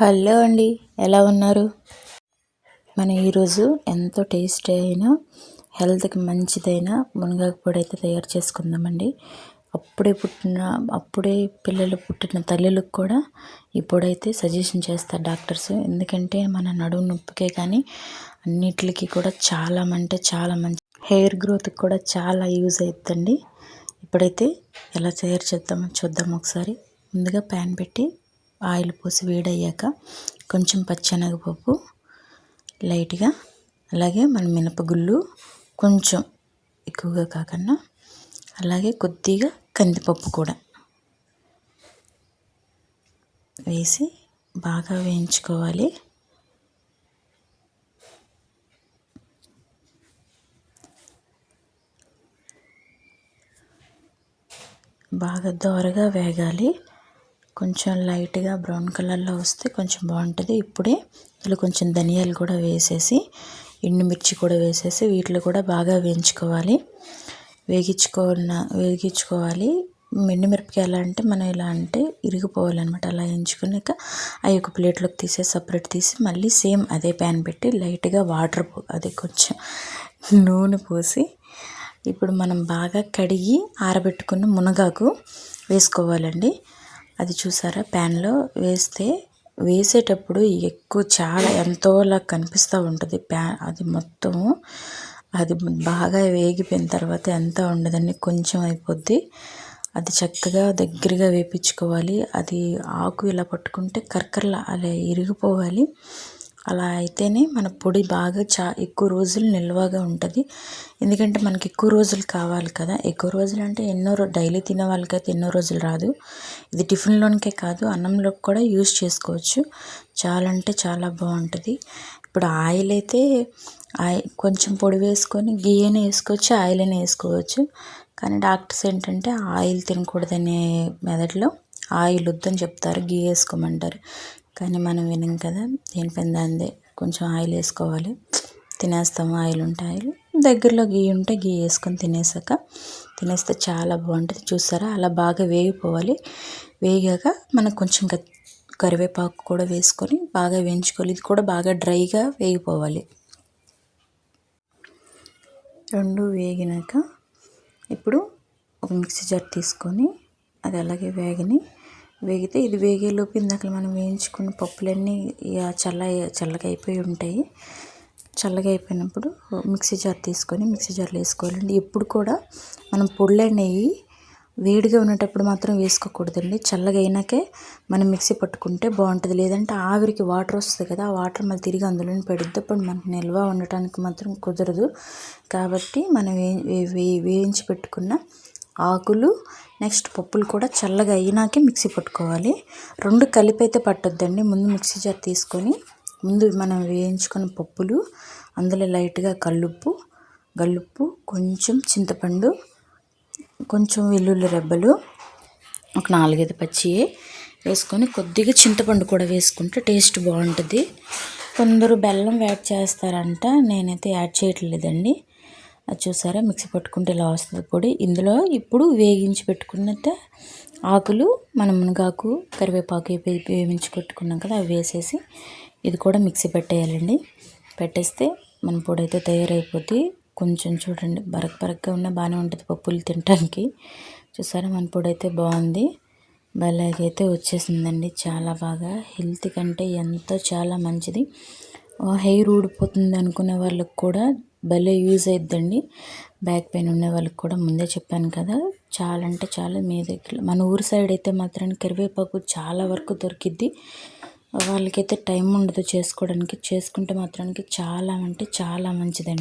Hello అండి ఎలా ఉన్నారు? మనం ఈరోజు ఎంతో టేస్టీ అయినా హెల్త్కి మంచిదైన మునగాకు పొడి అయితే తయారు చేసుకుందామండి. అప్పుడే పుట్టిన అప్పుడే పిల్లలు పుట్టిన తల్లులకు కూడా ఈ పొడి అయితే సజెషన్ చేస్తారు డాక్టర్స్. ఎందుకంటే మన నడుము నొప్పికే కానీ అన్నిటికి కూడా చాలా అంటే చాలా మంచి హెయిర్ గ్రోత్కి కూడా చాలా యూజ్ అవుతుందండి ఇప్పుడైతే ఎలా తయారు చేద్దామో చూద్దాం ఒకసారి. ముందుగా ప్యాన్ పెట్టి ఆయిల్ పోసి వేడయ్యాక కొంచెం పచ్చెనగపప్పు లైట్గా అలాగే మన మినపగుళ్ళు కొంచెం ఎక్కువగా కాకుండా అలాగే కొద్దిగా కందిపప్పు కూడా వేసి బాగా వేయించుకోవాలి. బాగా దోరగా వేగాలి. కొంచెం లైట్గా బ్రౌన్ కలర్లో వస్తే కొంచెం బాగుంటుంది. ఇప్పుడే ఇందులో కొంచెం ధనియాలు కూడా వేసేసి ఎండుమిర్చి కూడా వేసేసి వీటిలో కూడా బాగా వేయించుకోవాలి. వేగించుకున్న వేగించుకోవాలి. ఎండుమిరపకాయలు అంటే మనం ఇలా అంటే ఇరిగిపోవాలన్నమాట. అలా వేయించుకున్నాక అవి ఒక ప్లేట్లోకి తీసే సపరేట్ తీసి మళ్ళీ సేమ్ అదే ప్యాన్ పెట్టి లైట్గా వాటర్ అదే కొంచెం నూనె పోసి ఇప్పుడు మనం బాగా కడిగి ఆరబెట్టుకున్న మునగాకు వేసుకోవాలండి. అది చూసారా? ప్యాన్లో వేస్తే వేసేటప్పుడు ఎక్కువ చాలా ఎంతోలా కనిపిస్తూ ఉంటుంది ప్యా అది మొత్తం. అది బాగా వేగిపోయిన తర్వాత ఎంత ఉండదండి కొంచెం అయిపోద్ది. అది చక్కగా దగ్గరగా వేపించుకోవాలి. అది ఆకు ఇలా పట్టుకుంటే కరకరలా అలా ఇరిగిపోవాలి. అలా అయితేనే మన పొడి బాగా చా ఎక్కువ రోజులు నిల్వగా ఉంటుంది. ఎందుకంటే మనకి ఎక్కువ రోజులు కావాలి కదా. ఎక్కువ రోజులు అంటే ఎన్నో డైలీ తినే వాళ్ళకైతే ఎన్నో రోజులు రాదు. ఇది టిఫిన్లోనికే కాదు అన్నంలోకి కూడా యూస్ చేసుకోవచ్చు. చాలా అంటే చాలా బాగుంటుంది. ఇప్పుడు ఆయిల్ అయితే ఆయిల్ కొంచెం పొడి వేసుకొని గీ అయినా వేసుకోవచ్చు ఆయిల్ అయినా వేసుకోవచ్చు. కానీ డాక్టర్స్ ఏంటంటే ఆయిల్ తినకూడదనే మెదడులో ఆయిల్ వద్దని చెప్తారు గీ వేసుకోమంటారు. కానీ మనం వినం కదా దేనిపైన దాందే కొంచెం ఆయిల్ వేసుకోవాలి. తినేస్తాము ఆయిల్ ఉంటే ఆయిల్ దగ్గరలో గీ ఉంటే గీ వేసుకొని తినేసాక తినేస్తే చాలా బాగుంటుంది. చూసారా? అలా బాగా వేగిపోవాలి. వేగాక మనకు కొంచెం కరివేపాకు కూడా వేసుకొని బాగా వేయించుకోవాలి. ఇది కూడా బాగా డ్రైగా వేగిపోవాలి. రెండు వేగినాక ఇప్పుడు ఒక మిక్సీ జార్ తీసుకొని అది అలాగే వేగని వేగితే ఇది వేగేలోపు ఇందాక మనం వేయించుకున్న పప్పులన్నీ చల్ల చల్లగా అయిపోయి ఉంటాయి. చల్లగా అయిపోయినప్పుడు మిక్సీ జార్ తీసుకొని మిక్సీ జార్లో వేసుకోవాలండి. ఎప్పుడు కూడా మనం పొడులు అనేవి వేడిగా ఉన్నప్పుడు మాత్రం వేసుకోకూడదండి. చల్లగా అయినాకే మనం మిక్సీ పట్టుకుంటే బాగుంటుంది. లేదంటే ఆవిరికి వాటర్ వస్తుంది కదా ఆ వాటర్ మళ్ళీ తిరిగి అందులోనే పడుద్ది. అప్పుడు మనకు నిల్వ ఉండటానికి మాత్రం కుదరదు. కాబట్టి మనం వే వేయించి పెట్టుకున్న ఆకులు నెక్స్ట్ పప్పులు కూడా చల్లగా అయినాకే మిక్సీ పట్టుకోవాలి. రెండు కలిపైతే అయితే పట్టొద్దండి. ముందు మిక్సీ జార్ తీసుకొని ముందు మనం వేయించుకున్న పప్పులు అందులో లైట్గా కల్లుప్పు గల్లుప్పు కొంచెం చింతపండు కొంచెం వెల్లుల్లి రెబ్బలు ఒక నాలుగైదు పచ్చి వేసుకొని కొద్దిగా చింతపండు కూడా వేసుకుంటే టేస్ట్ బాగుంటుంది. కొందరు బెల్లం యాడ్ చేస్తారంట నేనైతే యాడ్ చేయట్లేదండి. అది చూసారా? మిక్సీ పట్టుకుంటే ఇలా వస్తుంది పొడి. ఇందులో ఇప్పుడు వేగించి పెట్టుకున్నట్టే ఆకులు మన మునగాకు కరివేపాకు వేయించి పెట్టుకున్నాం కదా అవి వేసేసి ఇది కూడా మిక్సీ పెట్టేయాలండి. పెట్టేస్తే మన పొడి అయితే తయారైపోద్ది. కొంచెం చూడండి బరక్ బరక్గా ఉన్న బాగానే ఉంటుంది పప్పులు తినడానికి చూసారా? మన పొడి అయితే బాగుంది. భలేగైతే వచ్చేసిందండి. చాలా బాగా. హెల్త్ కంటే ఎంతో చాలా మంచిది. హెయిర్ ఊడిపోతుంది అనుకునే వాళ్ళకి కూడా భలే యూజ్ అయిద్దండి. బ్యాక్ పెయిన్ ఉన్న వాళ్ళకి కూడా ముందే చెప్పాను కదా చాలా అంటే చాలా మీ దగ్గర మన ఊరు సైడ్ అయితే మాత్రం కరివేపాకు చాలా వరకు దొరికిద్ది. వాళ్ళకైతే టైం ఉండదు చేసుకోవడానికి చేసుకుంటే మాత్రానికి చాలా అంటే చాలా మంచిదండి.